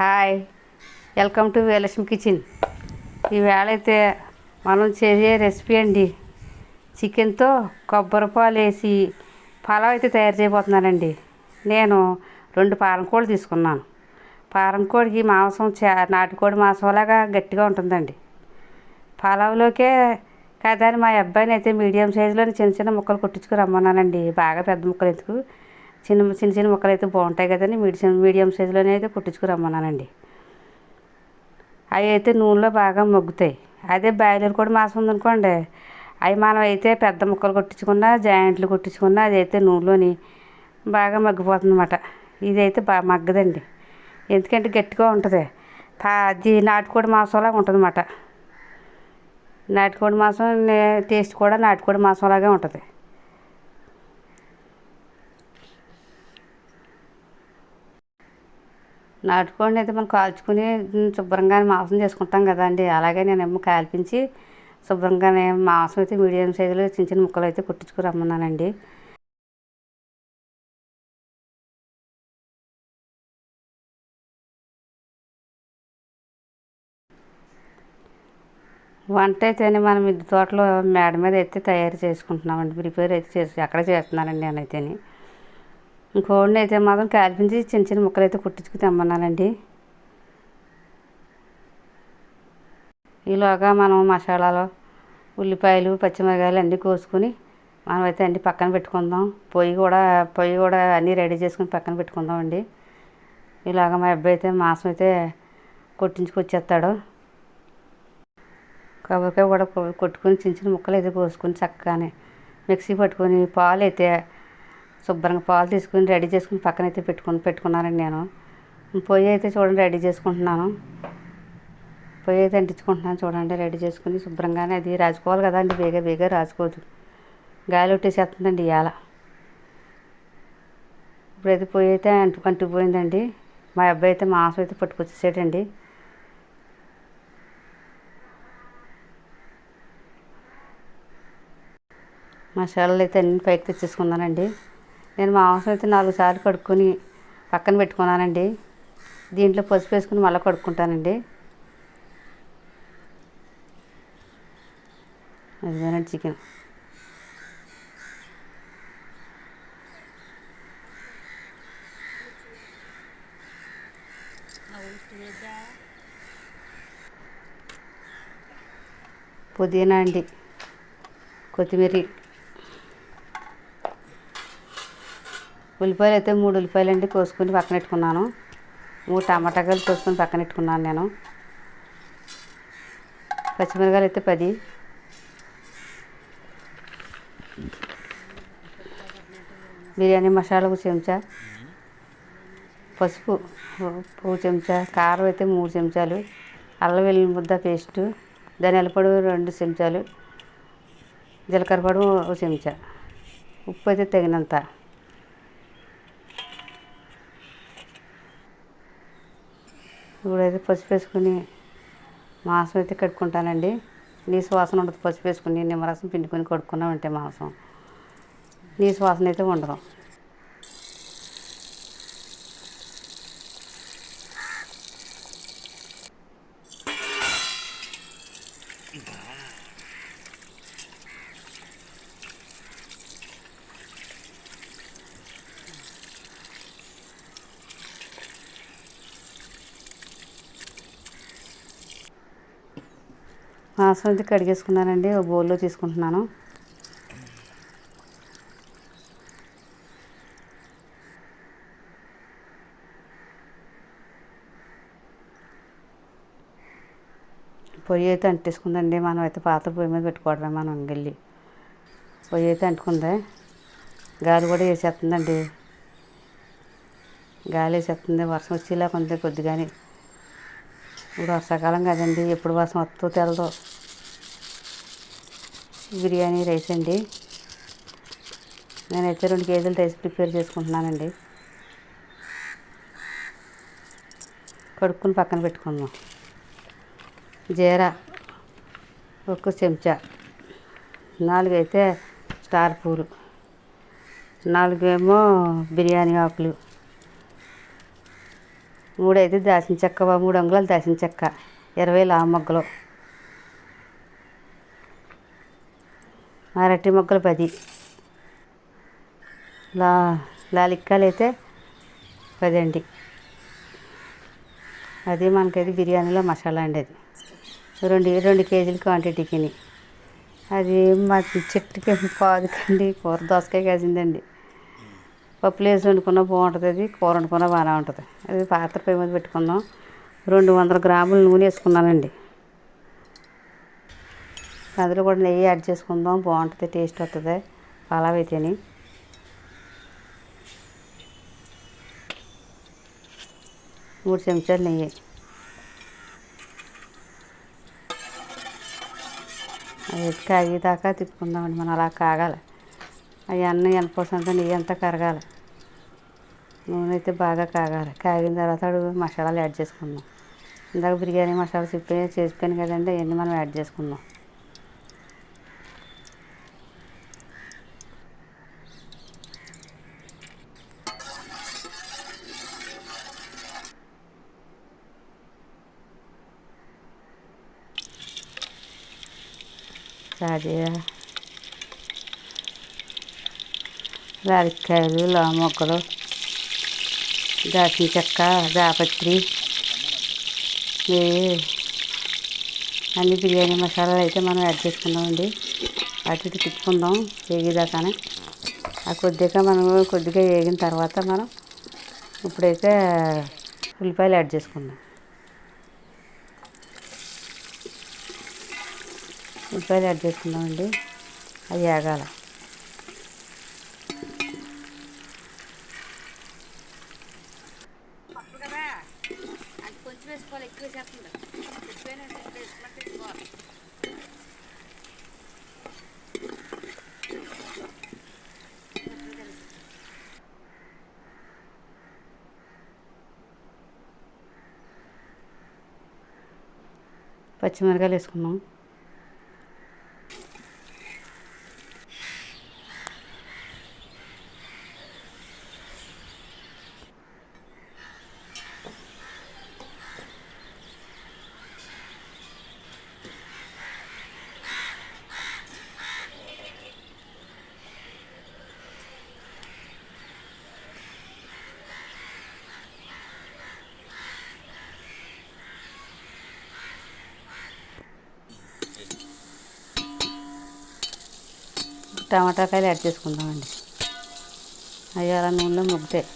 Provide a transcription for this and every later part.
Hi. Welcome to Velakshmi kitchen ఈవేళ అయితే మనం చేసే రెసిపీ అండి. చికెన్తో కొబ్బరి పాలు వేసి పలావ్ అయితే తయారు చేయబోతున్నానండి. నేను రెండు పారం తీసుకున్నాను. పారం కోడికి మాంసం చా నాటుకోడి మాంసంలాగా గట్టిగా ఉంటుందండి. పలావ్లోకే కదా మా అబ్బాయిని అయితే మీడియం సైజులోని చిన్న చిన్న ముక్కలు కొట్టించుకు రమ్మన్నానండి బాగా పెద్ద ముక్కలు ఎందుకు? చిన్న చిన్న చిన్న ముక్కలు అయితే బాగుంటాయి కదండి. మీడియం మీడియం సైజులోనే అయితే కొట్టించుకు రమ్మన్నానండి అవి అయితే నూనెలో బాగా మగ్గుతాయి. అదే బాయిలర్ కూడా మాసం ఉందనుకోండి అవి మనం అయితే పెద్ద ముక్కలు కొట్టించుకున్నా జాయింట్లు కొట్టించుకున్నా అది అయితే నూనెలోని బాగా మగ్గిపోతుంది అనమాట ఇదైతే బాగా మగ్గదండి. ఎందుకంటే గట్టిగా ఉంటుంది. పా అది నాటుకోడి మాంసంలాగా ఉంటుంది అన్నమాట నాటుకోడి మాంసం నే- టేస్ట్ కూడా నాటుకోడి మాంసంలాగే ఉంటుంది. నాటుకోడిని అయితే మనం కాల్చుకుని శుభ్రంగా మాంసం చేసుకుంటాం కదండి. అలాగే నేనేమో కాల్పించి శుభ్రంగానే మాంసం అయితే మీడియం సైజులో చిన్న చిన్న ముక్కలు అయితే కుట్టించుకురమ్మన్నానండి వంట అయితేనే మనం మిద్దె తోటలో మేడ మీద అయితే తయారు చేసుకుంటున్నామండి. ప్రిపేర్ అయితే చేసి అక్కడ చేస్తున్నానండి నేనైతేనే. ఇంకోడిని అయితే మాత్రం కాల్పించి చిన్న చిన్న ముక్కలు అయితే కుట్టించుకు తెమ్మన్నానండి. ఈలోగా మనం మసాలాలు ఉల్లిపాయలు పచ్చిమిరకాయలు అన్నీ కోసుకుని మనం అయితే అన్నీ పక్కన పెట్టుకుందాం. పొయ్యి కూడా పొయ్యి కూడా అన్నీ రెడీ చేసుకుని పక్కన పెట్టుకుందాం అండి ఇలాగ మా అబ్బాయి అయితే మాంసం అయితే కొట్టించుకొచ్చేస్తాడు కొబ్బరికాయ కూడా కొట్టుకుని కొట్టుకొని చిన్న చిన్న ముక్కలు అయితే కోసుకొని చక్కగానే మిక్సీ పట్టుకొని పాలు అయితే శుభ్రంగా పాలు తీసుకుని రెడీ చేసుకుని పక్కన అయితే పెట్టుకుని పెట్టుకున్నానండి నేను. పొయ్యి అయితే చూడండి రెడీ చేసుకుంటున్నాను. పొయ్యి అయితే అంటించుకుంటున్నాను చూడండి రెడీ చేసుకుని శుభ్రంగానే. అది రాజుకోవాలి కదండి బేగా బేగా రాజుకోదు. గాలి ఒట్టేసేస్తుందండి ఇవాళ ఇప్పుడైతే పొయ్యి అయితే అంటు అంటుకుపోయిందండి. మా అబ్బాయి అయితే మాంసం అయితే పట్టుకొచ్చేసాడండి. మసాలాలు అయితే అన్ని పైకి తెచ్చేసుకున్నానండి. నేను మాంసం అయితే నాలుగు సార్లు కడుక్కొని పక్కన పెట్టుకున్నానండి. దీంట్లో పసుపు వేసుకుని మళ్ళీ కడుక్కుంటానండి. అదేనండి చికెన్. పుదీనా అండి కొత్తిమీర. ఉల్లిపాయలు అయితే మూడు ఉల్లిపాయలు అండి కోసుకొని పక్కన పెట్టుకున్నాను. మూడు టమాటాకాయలు కోసుకొని పక్కన పెట్టుకున్నాను నేను. పచ్చిమిరకాయలు అయితే పది. బిర్యానీ మసాలా ఒక చెంచా. పసుపు ఒక చెంచా. కారం అయితే మూడు చెంచాలు. అల్లం వెల్లుల్లి ముద్ద పేస్టు. ధనియాల పొడి రెండు చెంచాలు. జీలకర్ర పొడి ఒక చెంచా. ఉప్పు అయితే తగినంత. ఇప్పుడైతే పసుపు వేసుకుని మాంసం అయితే కట్టుకుంటానండి నీసు వాసన ఉండదు పసుపు వేసుకుని నిమ్మరసం పిండుకొని కడుక్కున్నామంటే మాంసం. నీసు వాసన అయితే ఉండదు. మాంసం అయితే కడిగేసుకున్నానండి ఒక బౌల్లో తీసుకుంటున్నాను. పొయ్యి అయితే అంటేసుకుందండి మనం అయితే పాత పొయ్యి మీద పెట్టుకోవడమే మనం ఇంకెళ్ళి పొయ్యి అయితే అంటుకుందే. గాలి కూడా వేసేస్తుందండి. గాలి వేసేస్తుంది వర్షం వచ్చేలా కొంత కొద్దిగాని. ఇప్పుడు వర్షాకాలం కదండి ఎప్పుడు వర్షం వస్తుందో తెలదో. బిర్యానీ రైస్ అండి. నేనైతే రెండు కేజీలు రైస్ ప్రిపేర్ చేసుకుంటున్నానండి. కడుక్కుని పక్కన పెట్టుకుందాం. జీరా ఒక చెంచా. నాలుగైతే స్టార్ పూలు. నాలుగేమో బిర్యానీ ఆకులు. మూడైతే దాసిన చెక్క మూడు అంగుళాలు దాసిన చెక్క. ఇరవై లావ మొగ్గలు. అరటి మొక్కలు పది. లా లాలిక్కాలు అయితే పది అండి అది మనకైతే బిర్యానీలో మసాలా అండి అది. రెండు రెండు కేజీల క్వాంటిటీకి అది మా చెట్టుకి కాదుకండి కూర దోసకాయ కాసిందండి. పప్పులు వేసి వండుకున్నా బాగుంటుంది అది కూర వండుకున్నా బాగానే ఉంటుంది. అది పాత్ర పై మీద పెట్టుకుందాం రెండు వందల గ్రాములు నూనె వేసుకున్నానండి. అందులో కూడా నెయ్యి యాడ్ చేసుకుందాం. బాగుంటుంది టేస్ట్ వస్తుంది పలావ్ అయితేని. మూడు చెంచాలు నెయ్యి. అది కాగేదాకా తిప్పుకుందామండి. మనం అలా కాగాలి. అవి అవన్నీ ఎనపోసంతా నెయ్యి అంతా కరగాలి. నూనె అయితే బాగా కాగాలి. కాగిన తర్వాత అడుగు మసాలాలు యాడ్ చేసుకుందాం. ఇందాక బిర్యానీ మసాలా చెప్పి చేసిపోయాను కదండి అవన్నీ మనం యాడ్ చేసుకుందాం. సాజీర రాలికాయలు లావు మొక్కలు దాచిన చెక్క జాపత్రి ఇవి అన్ని బిర్యానీ మసాలాలు అయితే మనం యాడ్ చేసుకుందామండి అటు ఇటు తిప్పుకుందాం వేగేదాకానే ఆ కొద్దిగా మనం కొద్దిగా వేగిన తర్వాత మనం ఇప్పుడైతే ఉల్లిపాయలు యాడ్ చేసుకుందాం ఉల్లిపాయలు యాడ్ చేసుకుందామండి. అవి ఎక్కువ వేసేస్తుంది పచ్చిమిరకాయలు వేసుకున్నాం టమాటా కాయలు యాడ్ చేసుకుందామండి. అవి అలా నూనెలో ముగ్గుతాయి.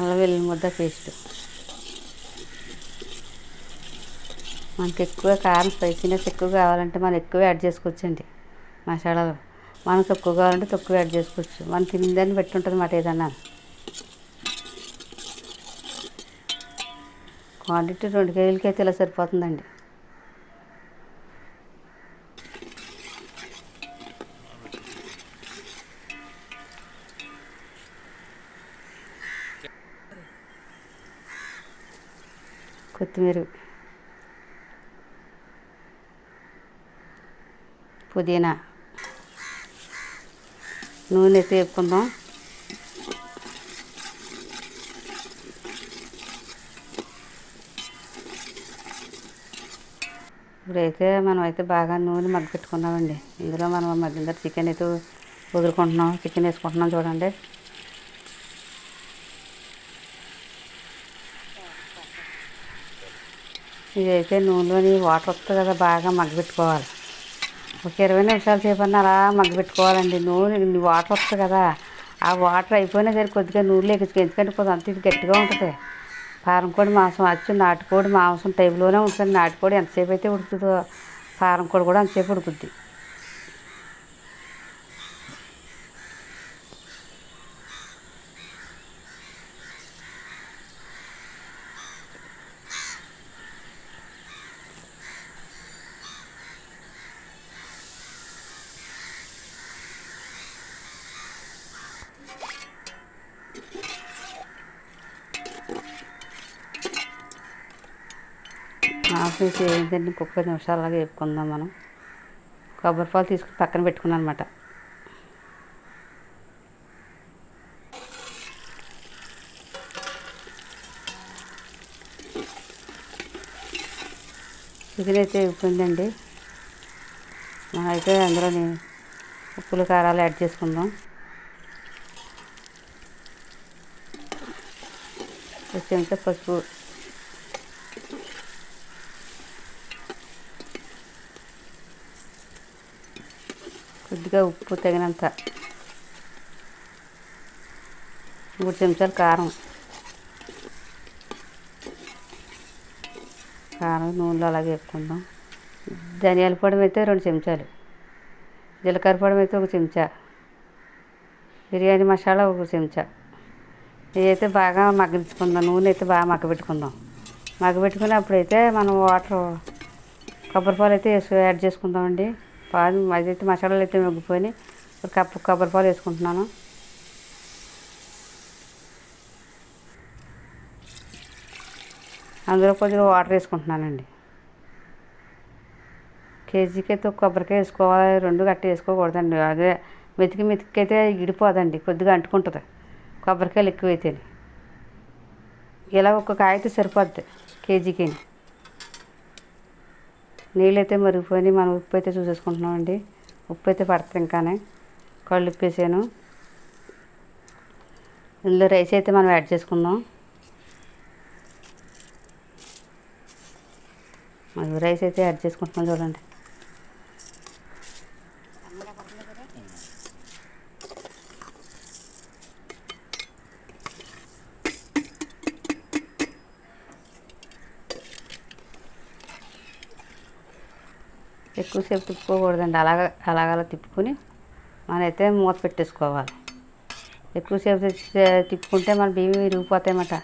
అలా వెల్లుల్లి ముద్ద పేస్ట్. మనకి ఎక్కువ కారం స్పైసీనెస్ ఎక్కువ కావాలంటే మనం ఎక్కువ యాడ్ చేసుకోవచ్చండి మసాలాలు. మనకు తక్కువ కావాలంటే తక్కువ యాడ్ చేసుకోవచ్చు. మనం తినదాన్ని బట్టి ఉంటుంది మాట ఏదన్నా. క్వాంటిటీ రెండు కేజీలకి అయితే ఇలా సరిపోతుందండి. కొత్తిమీర పుదీనా నూనె అయితే వేపుకుందాం. ఇప్పుడైతే మనం అయితే బాగా నూనె మగ్గ పెట్టుకున్నామండి. ఇందులో మనం మధ్య చికెన్ అయితే వదులుకుంటున్నాం. చికెన్ వేసుకుంటున్నాం చూడండి. ఇదైతే నూనెలోని వాటర్ వస్తుంది కదా బాగా మగ్గబెట్టుకోవాలి ఒక ఇరవై నిమిషాలు సేపు అన్న అలా మగ్గబెట్టుకోవాలండి నూనె వాటర్ వస్తుంది కదా. ఆ వాటర్ అయిపోయినా సరే కొద్దిగా నూనెలో ఎక్కించుకో ఎందుకంటే కొద్దిగా అంత ఇది గట్టిగా ఉంటుంది. ఫారం కోడి మాంసం వచ్చి నాటుకోడి మాంసం టైంలోనే ఉంటుంది నాటుకోడి ఎంతసేపు అయితే ఉడుకుతుందో ఫారం కోడి కూడా అంతసేపు ఉడుకుద్ది. హాఫ్ ఏంటంటే ఇంకొక పది నిమిషాలు అలాగే వేపుకుందాం మనం. కొబ్బరి పాలు తీసుకుని పక్కన పెట్టుకున్నాను అనమాట చికెన్ అయితే అయిపోయిందండి. మనం అయితే అందులోని ఉప్పులు కారాలు యాడ్ చేసుకుందాం. ఒక పసుపు కొద్దిగా ఉప్పు తగినంత. మూడు చెంచాలు కారం. కారం నూనెలో అలాగే వేపుకుందాం. ధనియాల పొడి అయితే రెండు చెంచాలు. జీలకర్ర పొడి అయితే ఒక చెంచా. బిర్యానీ మసాలా ఒక చెంచా. ఇవైతే బాగా మగ్గించుకుందాం. నూనె అయితే బాగా మగ్గబెట్టుకుందాం. మగ్గబెట్టుకుని అప్పుడైతే మనం వాటర్ కొబ్బరి పాలు అయితే వేసి యాడ్ చేసుకుందామండి. పాలు అదైతే మసాలాలు అయితే మగ్గిపోయి ఒక కప్పు కొబ్బరి పాలు వేసుకుంటున్నాను. అందులో కొద్దిగా వాటర్ వేసుకుంటున్నానండి. కేజీకి అయితే కొబ్బరికాయ వేసుకోవాలి రెండు గట్టి వేసుకోకూడదండి. అదే మెతికి మెతికి అయితే ఇడిపోదండి కొద్దిగా అంటుకుంటుంది. కొబ్బరికాయలు ఎక్కువైతే ఇలా ఒక్కొక్క కాయ అయితే సరిపోద్ది కేజీకి నీళ్ళైతే మరిగిపోయి మనం ఉప్పు అయితే చూసేసుకుంటున్నామండి. ఉప్పు అయితే పడుతుంది ఇంకానే. కళ్ళు ఉప్పేసాను. ఇందులో రైస్ అయితే మనం యాడ్ చేసుకుందాం. మరి రైస్ అయితే యాడ్ చేసుకుంటున్నాం చూడండి. ఎక్కువసేపు తిప్పుకోకూడదండి. అలాగ అలాగ అలా తిప్పుకొని మనమైతే మూత పెట్టేసుకోవాలి. ఎక్కువసేపు తిప్పుకుంటే మన బియ్యం విరిగిపోతాయన్నమాట.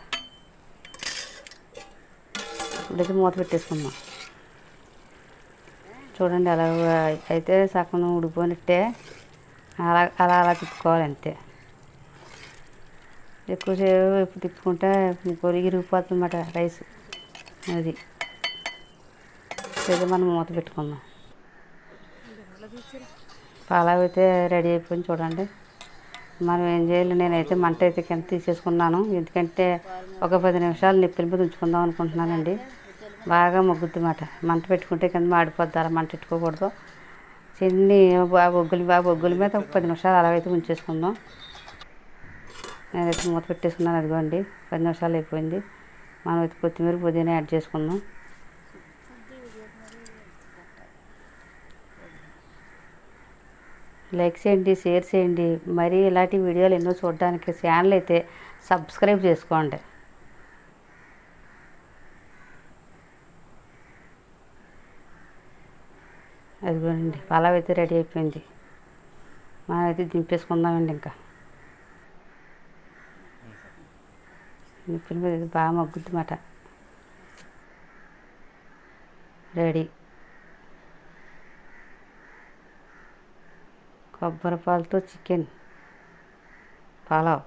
ఇప్పుడైతే మూత పెట్టేసుకుందాం. చూడండి అలా అయితే సగం ఉడిపోయినట్టే అలా అలా అలా తిప్పుకోవాలి అంతే. ఎక్కువసేపు తిప్పుకుంటే పొరి ఇరిగిపోతుంది అన్నమాట రైస్. అది. అయితే మనం మూత పెట్టుకుందాం. పలావ్ అయితే రెడీ అయిపోయింది చూడండి. మనం ఏం చేయాలి? నేనైతే మంట అయితే కింద తీసేసుకున్నాను. ఎందుకంటే ఒక పది నిమిషాలు నిప్పుల మీద ఉంచుకుందాం అనుకుంటున్నానండి. బాగా మొగ్గుద్ది మాట. మంట పెట్టుకుంటే కింద మాడిపోద్ది అలా మంట పెట్టుకోకూడదు. చిన్ని ఆ బొగ్గులు ఆ బొగ్గుల మీద ఒక పది నిమిషాలు అలాగైతే ఉంచేసుకుందాం. నేనైతే మూత పెట్టేసుకున్నాను అదిగోండి. పది నిమిషాలు అయిపోయింది. మనం అయితే కొత్తిమీర పుదీనా యాడ్ చేసుకుందాం. లైక్ చేయండి షేర్ చేయండి మరి ఇలాంటి వీడియోలు ఎన్నో చూడడానికి ఛానల్ అయితే సబ్స్క్రైబ్ చేసుకోండి. అదిగోనండి పలావ్ అయితే రెడీ అయిపోయింది. మనమైతే దింపేసుకుందామండి ఇంకా. నిప్పుల మీద బాగా మగ్గుద్ది మాట. రెడీ. కొబ్బరి పాలతో చికెన్. పలావ్.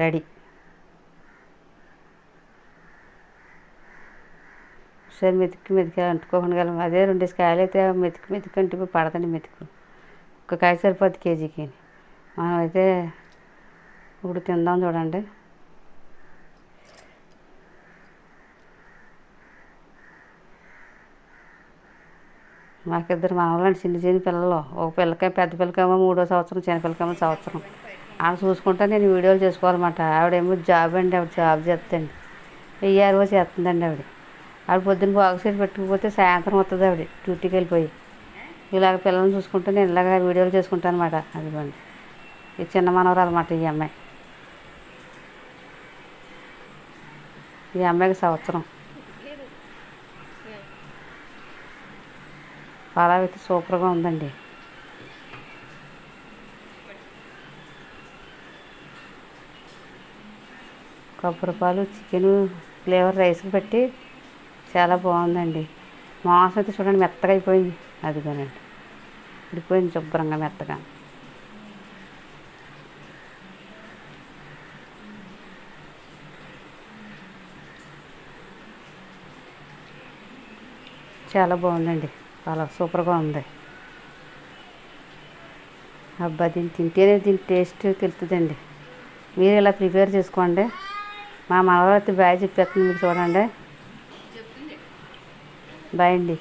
రెడీ. ఒకసారి మెతికి మెతికి అంటుకోకుండా గలం అదే రెండు కాయలు అయితే మెతికి మెతికి అంటే పడదండి మెతుకు ఒక కాయ సరిపోద్ది కేజీకి. మనం అయితే ఇప్పుడు తిందాం చూడండి. మాకిద్దరు మనవాళ్ళండి చిన్న చిన్న పిల్లలు. ఒక పిల్లకే పెద్ద పిల్లకేమో మూడో సంవత్సరం చిన్న పిల్లకేమో సంవత్సరం. ఆడ చూసుకుంటా నేను వీడియోలు చేసుకోవాలన్నమాట. ఆవిడేమో జాబ్ అండి ఆవిడ జాబ్ చేస్తండి వెయ్యారో చేస్తుందండి ఆవిడ. ఆవిడ పొద్దున్న బాగు పెట్టుకుపోతే సాయంత్రం వస్తుంది ఆవిడ డ్యూటీకి వెళ్ళిపోయి. ఇలాగ పిల్లల్ని చూసుకుంటే నేను ఇలాగ వీడియోలు చేసుకుంటాను అనమాట అదిగోండి. ఈ చిన్న మనవరాలు అనమాట ఈ అమ్మాయి. ఈ అమ్మాయికి సంవత్సరం. పలావ్ అయితే సూపర్గా ఉందండి. కొబ్బరి పాలు చికెను ఫ్లేవర్ రైస్ పెట్టి చాలా బాగుందండి. మాంసం అయితే చూడండి మెత్తగా అయిపోయింది. అదిగోనండి. విడిపోయింది శుభ్రంగా మెత్తగా. చాలా బాగుందండి. పలావ్ సూపర్గా ఉంది. అబ్బా దీన్ని తింటేనే దీని టేస్ట్ తెలుస్తుందండి మీరు ఇలా ప్రిపేర్ చేసుకోండి. మా మనవరైతే బాగా చెప్పేస్తుంది మీరు చూడండి. బాయ్ అండి.